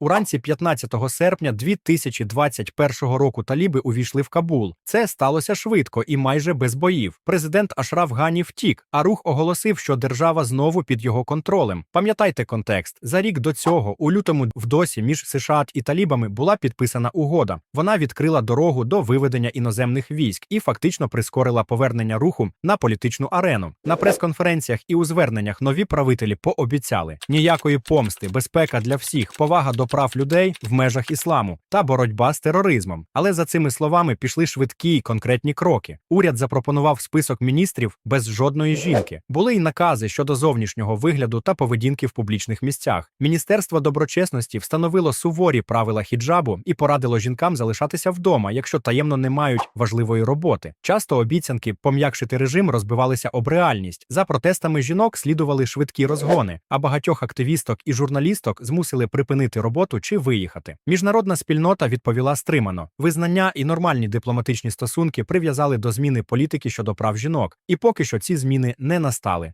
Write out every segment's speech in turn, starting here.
Уранці 15 серпня 2021 року таліби увійшли в Кабул. Це сталося швидко і майже без боїв. Президент Ашраф Гані втік, а рух оголосив, що держава знову під його контролем. Пам'ятайте контекст. За рік до цього, у лютому, в досі між США і талібами була підписана угода. Вона відкрила дорогу до виведення іноземних військ і фактично прискорила повернення руху на політичну арену. На прес-конференціях і у зверненнях нові правителі пообіцяли ніякої помсти, безпека для всіх, повага до прав людей в межах ісламу та боротьба з тероризмом. Але за цими словами пішли швидкі й конкретні кроки. Уряд запропонував список міністрів без жодної жінки. Були й накази щодо зовнішнього вигляду та поведінки в публічних місцях. Міністерство доброчесності встановило суворі правила хіджабу і порадило жінкам залишатися вдома, якщо таємно не мають важливої роботи. Часто обіцянки пом'якшити режим розбивалися об реальність. За протестами жінок слідували швидкі розгони, а багатьох активісток і журналісток змусили припинити роботу чи виїхати. Міжнародна спільнота відповіла стримано. Визнання і нормальні дипломатичні стосунки прив'язали до зміни політики щодо прав жінок, і поки що ці зміни не настали.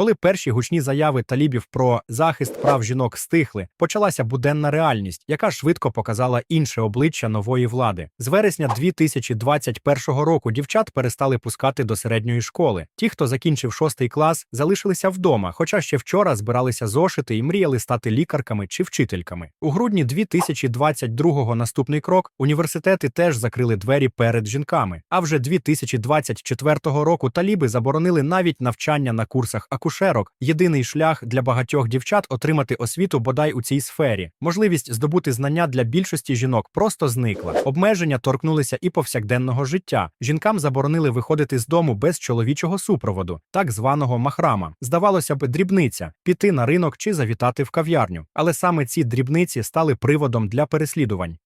Коли перші гучні заяви талібів про захист прав жінок стихли, почалася буденна реальність, яка швидко показала інше обличчя нової влади. З вересня 2021 року дівчат перестали пускати до середньої школи. Ті, хто закінчив шостий клас, залишилися вдома, хоча ще вчора збиралися зошити і мріяли стати лікарками чи вчительками. У грудні 2022-го наступний крок університети теж закрили двері перед жінками. А вже 2024 року таліби заборонили навіть навчання на курсах акушерок єдиний шлях для багатьох дівчат отримати освіту бодай у цій сфері. Можливість здобути знання для більшості жінок просто зникла. Обмеження торкнулися і повсякденного життя. Жінкам заборонили виходити з дому без чоловічого супроводу, так званого махрама. Здавалося б, дрібниця піти на ринок чи завітати в кав'ярню. Але саме ці дрібниці стали приводом для переслідувань.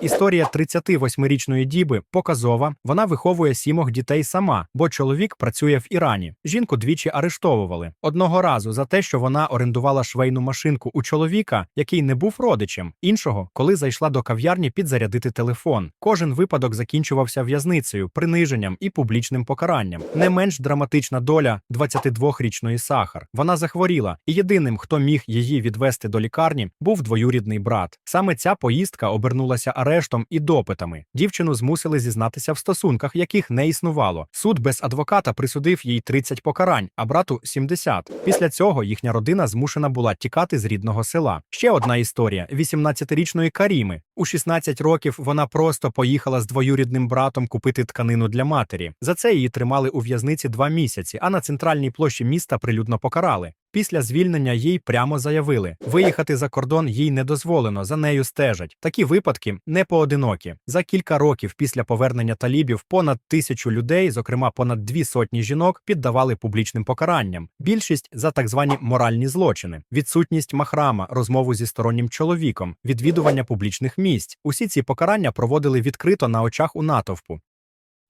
Історія 38-річної діби показова. Вона виховує сімох дітей сама, бо чоловік працює в Ірані. Жінку двічі арештовували одного разу за те, що вона орендувала швейну машинку у чоловіка, який не був родичем, іншого, коли зайшла до кав'ярні підзарядити телефон. Кожен випадок закінчувався в'язницею, приниженням і публічним покаранням. Не менш драматична доля 22-річної Сахар. Вона захворіла, і єдиним, хто міг її відвести до лікарні, був двоюрідний брат. Саме ця поїздка обернулася арештом і допитами. Дівчину змусили зізнатися в стосунках, яких не існувало. Суд без адвоката присудив їй 30 покарань, а брату 70. Після цього їхня родина змушена була тікати з рідного села. Ще одна історія: 18-річної Каріми. У 16 років вона просто поїхала з двоюрідним братом купити тканину для матері. За це її тримали у в'язниці два місяці, а на центральній площі міста прилюдно покарали. Після звільнення їй прямо заявили, виїхати за кордон їй не дозволено, за нею стежать. Такі випадки не поодинокі. За кілька років після повернення талібів понад тисячу людей, зокрема понад дві сотні жінок, піддавали публічним покаранням. Більшість за так звані моральні злочини, відсутність махрама, розмову зі стороннім чоловіком, відвідування публічних місць. Усі ці покарання проводили відкрито на очах у натовпу.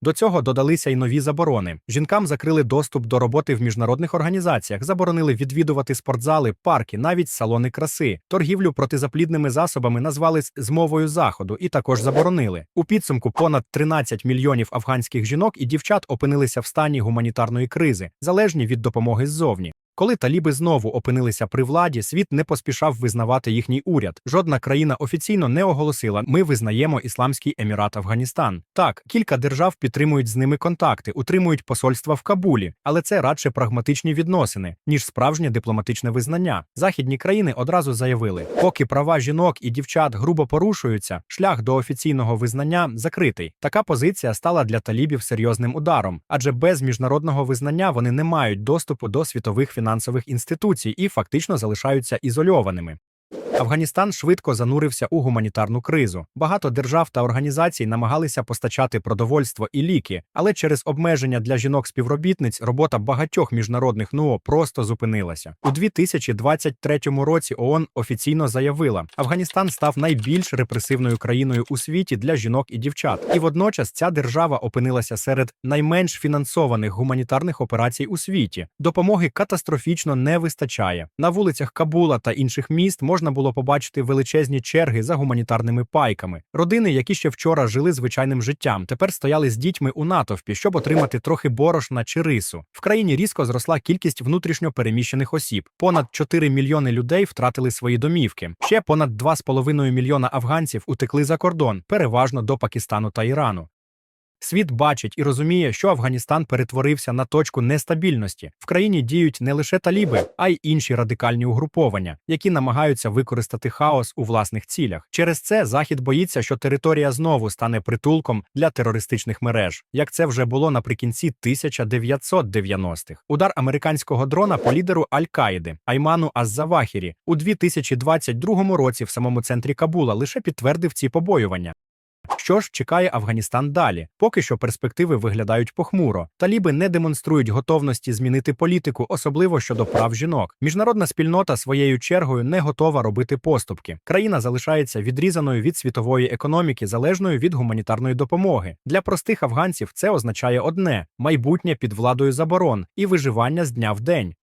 До цього додалися й нові заборони. Жінкам закрили доступ до роботи в міжнародних організаціях, заборонили відвідувати спортзали, парки, навіть салони краси. Торгівлю протизаплідними засобами назвали змовою заходу і також заборонили. У підсумку понад 13 мільйонів афганських жінок і дівчат опинилися в стані гуманітарної кризи, залежні від допомоги ззовні. Коли таліби знову опинилися при владі, світ не поспішав визнавати їхній уряд. Жодна країна офіційно не оголосила: ми визнаємо Ісламський Емірат Афганістан. Так, кілька держав підтримують з ними контакти, утримують посольства в Кабулі, але це радше прагматичні відносини, ніж справжнє дипломатичне визнання. Західні країни одразу заявили, поки права жінок і дівчат грубо порушуються, шлях до офіційного визнання закритий. Така позиція стала для талібів серйозним ударом, адже без міжнародного визнання вони не мають доступу до світових фінансових фінансових інституцій і фактично залишаються ізольованими. Афганістан швидко занурився у гуманітарну кризу. Багато держав та організацій намагалися постачати продовольство і ліки, але через обмеження для жінок-співробітниць робота багатьох міжнародних НУО просто зупинилася. У 2023 році ООН офіційно заявила, Афганістан став найбільш репресивною країною у світі для жінок і дівчат, і водночас ця держава опинилася серед найменш фінансованих гуманітарних операцій у світі. Допомоги катастрофічно не вистачає. На вулицях Кабула та інших міст можна було було побачити величезні черги за гуманітарними пайками. Родини, які ще вчора жили звичайним життям, тепер стояли з дітьми у натовпі, щоб отримати трохи борошна чи рису. В країні різко зросла кількість внутрішньо переміщених осіб. Понад 4 мільйони людей втратили свої домівки. Ще понад 2,5 мільйона афганців утекли за кордон, переважно до Пакистану та Ірану. Світ бачить і розуміє, що Афганістан перетворився на точку нестабільності. В країні діють не лише таліби, а й інші радикальні угруповання, які намагаються використати хаос у власних цілях. Через це Захід боїться, що територія знову стане притулком для терористичних мереж, як це вже було наприкінці 1990-х. Удар американського дрона по лідеру Аль-Каїди Айману Аззавахірі у 2022 році в самому центрі Кабула лише підтвердив ці побоювання. Що ж чекає Афганістан далі? Поки що перспективи виглядають похмуро. Таліби не демонструють готовності змінити політику, особливо щодо прав жінок. Міжнародна спільнота своєю чергою не готова робити поступки. Країна залишається відрізаною від світової економіки, залежною від гуманітарної допомоги. Для простих афганців це означає одне майбутнє під владою заборон і виживання з дня в день.